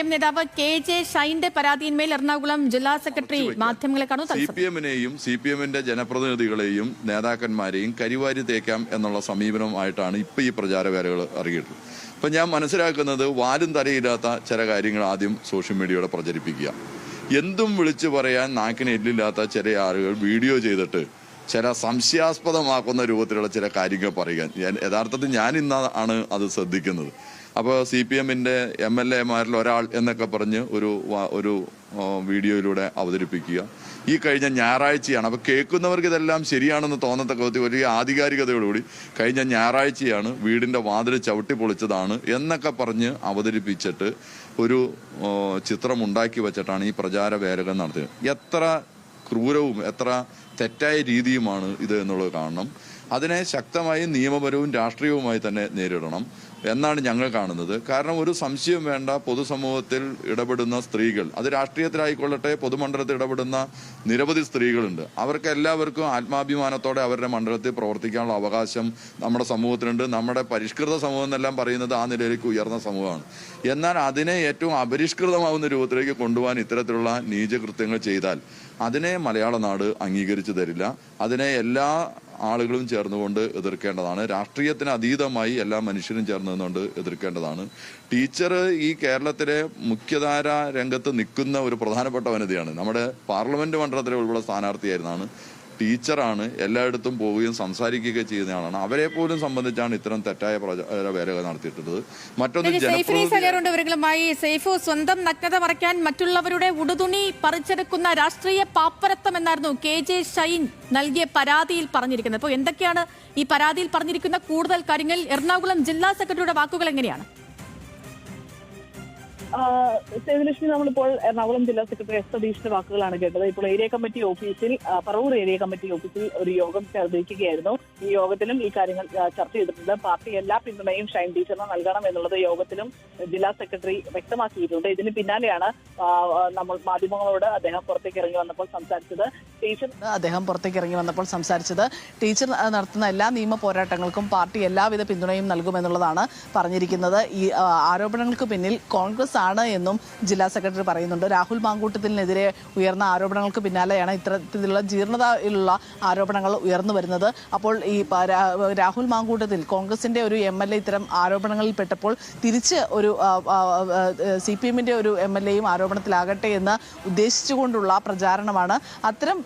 M നേതാവ് K J ഷൈന്റെ പരാതിയിന്മേൽ എറണാകുളം ജില്ലാ സെക്രട്ടറി മാധ്യമങ്ങളെ കാണും സി പി എമ്മിനെയും സി പി എമ്മിന്റെ ജനപ്രതിനിധികളെയും നേതാക്കന്മാരെയും കരിവാരി തേക്കാം എന്നുള്ള സമീപനമായിട്ടാണ് ഇപ്പൊ ഈ പ്രചാരവേലകൾ അറിയിട്ടുള്ളത് അപ്പൊ ഞാൻ മനസ്സിലാക്കുന്നത് വാലും തലയില്ലാത്ത ചില കാര്യങ്ങൾ ആദ്യം സോഷ്യൽ മീഡിയയോടെ പ്രചരിപ്പിക്കുക. എന്തും വിളിച്ചു പറയാൻ നാക്കിന് എല്ലില്ലാത്ത ചില ആളുകൾ വീഡിയോ ചെയ്തിട്ട് ചില സംശയാസ്പദമാക്കുന്ന രൂപത്തിലുള്ള ചില കാര്യങ്ങൾ പറയുക. ഞാൻ യഥാർത്ഥത്തിൽ ഞാൻ ഇന്നാണ് അത് ശ്രദ്ധിക്കുന്നത്. അപ്പോൾ സി പി എമ്മിന്റെ എം എൽ എമാരിൽ ഒരാൾ എന്നൊക്കെ പറഞ്ഞ് ഒരു ഒരു വീഡിയോയിലൂടെ അവതരിപ്പിക്കുക. ഈ കഴിഞ്ഞ ഞായറാഴ്ചയാണ്. അപ്പോൾ കേൾക്കുന്നവർക്ക് ഇതെല്ലാം ശരിയാണെന്ന് തോന്നത്തക്ക വിധത്തിൽ വലിയ ആധികാരികതയോടുകൂടി കഴിഞ്ഞ ഞായറാഴ്ചയാണ് വീടിന്റെ വാതിൽ ചവിട്ടി പൊളിച്ചതാണ് എന്നൊക്കെ പറഞ്ഞ് അവതരിപ്പിച്ചിട്ട് ഒരു ആ, ചിത്രം ഉണ്ടാക്കി വെച്ചിട്ടാണ് ഈ പ്രചാര വേലകൾ നടത്തിയത്. എത്ര ക്രൂരവും എത്ര തെറ്റായ രീതിയുമാണ് ഇത് എന്നുള്ളത് കാണണം. അതിനെ ശക്തമായി നിയമപരവും രാഷ്ട്രീയവുമായി തന്നെ നേരിടണം. എന്നാണ് ഞങ്ങൾ കാണുന്നത്. കാരണം ഒരു സംശയം വേണ്ട പൊതുസമൂഹത്തിൽ ഇടപെടുന്ന സ്ത്രീകൾ അത് രാഷ്ട്രീയത്തിലായിക്കൊള്ളട്ടെ പൊതുമണ്ഡലത്തിൽ ഇടപെടുന്ന നിരവധി സ്ത്രീകളുണ്ട്. അവർക്ക് എല്ലാവർക്കും ആത്മാഭിമാനത്തോടെ അവരുടെ മണ്ഡലത്തിൽ പ്രവർത്തിക്കാനുള്ള അവകാശം നമ്മുടെ സമൂഹത്തിനുണ്ട് നമ്മുടെ പരിഷ്കൃത സമൂഹം എന്നെല്ലാം പറയുന്നത് ആ നിലയിലേക്ക് ഉയർന്ന സമൂഹമാണ്. എന്നാൽ അതിനെ ഏറ്റവും അപരിഷ്കൃതമാവുന്ന രൂപത്തിലേക്ക് കൊണ്ടുപോകാൻ ഇത്തരത്തിലുള്ള നീചകൃത്യങ്ങൾ ചെയ്താൽ അതിനെ മലയാള നാട് അംഗീകരിച്ചു തരില്ല. അതിനെ എല്ലാ ആളുകളും ചേർന്നുകൊണ്ട് എതിർക്കേണ്ടതാണ്. രാഷ്ട്രീയത്തിന് അതീതമായി എല്ലാ മനുഷ്യരും ചേർന്ന് നിന്നുകൊണ്ട് എതിർക്കേണ്ടതാണ്. ടീച്ചർ ഈ കേരളത്തിലെ മുഖ്യധാര രംഗത്ത് നിൽക്കുന്ന ഒരു പ്രധാനപ്പെട്ട വനിതയാണ് നമ്മുടെ പാർലമെന്റ് മണ്ഡലത്തിലെ ഉൾപ്പെടെ സ്ഥാനാർത്ഥിയായിരുന്നാണ് ടീച്ചറാണ് എല്ലായിടത്തും പോവുകയും സംസാരിക്കുകയും ചെയ്യുന്ന ആളാണ്. അവരെ പോലും സംബന്ധിച്ചാണ് ഇത്തരം തെറ്റായ പ്രചാര വേലകൾ നടത്തിയിട്ടുള്ളത്. മറ്റൊന്ന് സൈഫു സ്വന്തം നഗ്നത മറയ്ക്കാൻ മറ്റുള്ളവരുടെ ഉടുതുണി പറിച്ചെടുക്കുന്ന രാഷ്ട്രീയ പാപ്പരത്വം എന്നായിരുന്നു കെ ജെ ഷൈൻ നൽകിയ പരാതിയിൽ പറഞ്ഞിരിക്കുന്നത്. അപ്പോൾ എന്തൊക്കെയാണ് ഈ പരാതിയിൽ പറഞ്ഞിരിക്കുന്ന കൂടുതൽ കാര്യങ്ങൾ? എറണാകുളം ജില്ലാ സെക്രട്ടറിയുടെ വാക്കുകൾ എങ്ങനെയാണ്? സേതുലക്ഷ്മി നമ്മളിപ്പോൾ എറണാകുളം ജില്ലാ സെക്രട്ടറി എസ് സതീഷിന്റെ വാക്കുകളാണ് കേട്ടത്. ഇപ്പോൾ ഏരിയ കമ്മിറ്റി ഓഫീസിൽ പറവൂർ ഏരിയ കമ്മിറ്റി ഓഫീസിൽ ഒരു യോഗം ചേർന്നിരിക്കുകയായിരുന്നു. ഈ യോഗത്തിലും ഈ കാര്യങ്ങൾ ചർച്ച ചെയ്തിട്ടുണ്ട്. പാർട്ടി എല്ലാ പിന്തുണയും ഷൈൻ ടീച്ചറിന് നൽകണം എന്നുള്ളത് യോഗത്തിലും ജില്ലാ സെക്രട്ടറി വ്യക്തമാക്കിയിട്ടുണ്ട്. ഇതിന് പിന്നാലെയാണ് നമ്മൾ മാധ്യമങ്ങളോട് അദ്ദേഹം പുറത്തേക്ക് ഇറങ്ങി വന്നപ്പോൾ സംസാരിച്ചത്. ടീച്ചർ അദ്ദേഹം പുറത്തേക്ക് ഇറങ്ങി വന്നപ്പോൾ സംസാരിച്ചത് ടീച്ചർ നടത്തുന്ന എല്ലാ നിയമ പോരാട്ടങ്ങൾക്കും പാർട്ടി എല്ലാവിധ പിന്തുണയും നൽകുമെന്നുള്ളതാണ് പറഞ്ഞിരിക്കുന്നത്. ഈ ആരോപണങ്ങൾക്ക് പിന്നിൽ കോൺഗ്രസ് ആണ് എന്നും ജില്ലാ സെക്രട്ടറി പറയുന്നുണ്ട്. രാഹുൽ മാങ്കൂട്ടത്തിനെതിരെ ഉയർന്ന ആരോപണങ്ങൾക്ക് പിന്നാലെയാണ് ഇത്തരത്തിലുള്ള ജീർണതയിലുള്ള ആരോപണങ്ങൾ ഉയർന്നു വരുന്നത്. അപ്പോൾ ഈ രാഹുൽ മാങ്കൂട്ടത്തിൽ കോൺഗ്രസിന്റെ ഒരു എം എൽ എ ഇത്തരം ആരോപണങ്ങളിൽ പെട്ടപ്പോൾ തിരിച്ച് ഒരു സി പി എമ്മിന്റെ ഒരു എം എൽ എയും ആരോപണത്തിലാകട്ടെ എന്ന് ഉദ്ദേശിച്ചുകൊണ്ടുള്ള പ്രചാരണമാണ്. അത്തരം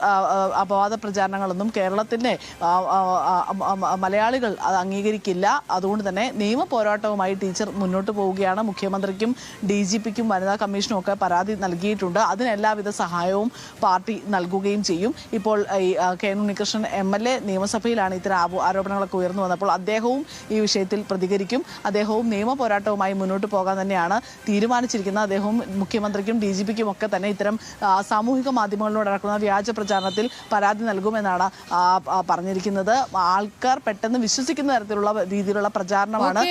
അപവാദ പ്രചാരണങ്ങളൊന്നും കേരളത്തിന്റെ മലയാളികൾ അത് അംഗീകരിക്കില്ല. അതുകൊണ്ട് തന്നെ നിയമ പോരാട്ടവുമായി ടീച്ചർ മുന്നോട്ട് പോവുകയാണ്. മുഖ്യമന്ത്രിക്കും ഡി ജി പിക്കും വനിതാ കമ്മീഷനും ഒക്കെ പരാതി നൽകിയിട്ടുണ്ട്. അതിന് എല്ലാവിധ സഹായവും പാർട്ടി നൽകുകയും ചെയ്യും. ഇപ്പോൾ ഈ K N Unnikrishnan M L A നിയമസഭയിലാണ് ഇത്തരം ആരോപണങ്ങളൊക്കെ ഉയർന്നു വന്നപ്പോൾ അദ്ദേഹവും ഈ വിഷയത്തിൽ പ്രതികരിക്കും. അദ്ദേഹവും നിയമ പോരാട്ടവുമായി മുന്നോട്ട് പോകാൻ തന്നെയാണ് തീരുമാനിച്ചിരിക്കുന്നത്. അദ്ദേഹവും മുഖ്യമന്ത്രിക്കും ഡി ജി പിക്കും ഒക്കെ തന്നെ ഇത്തരം സാമൂഹിക മാധ്യമങ്ങളിലൂടെ നടക്കുന്ന വ്യാജ പ്രചാരണത്തിൽ പരാതി നൽകുമെന്നാണ് പറഞ്ഞിരിക്കുന്നത്. ആൾക്കാർ പെട്ടെന്ന് വിശ്വസിക്കുന്ന തരത്തിലുള്ള രീതിയിലുള്ള പ്രചാരണമാണ്